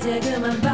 이제 그만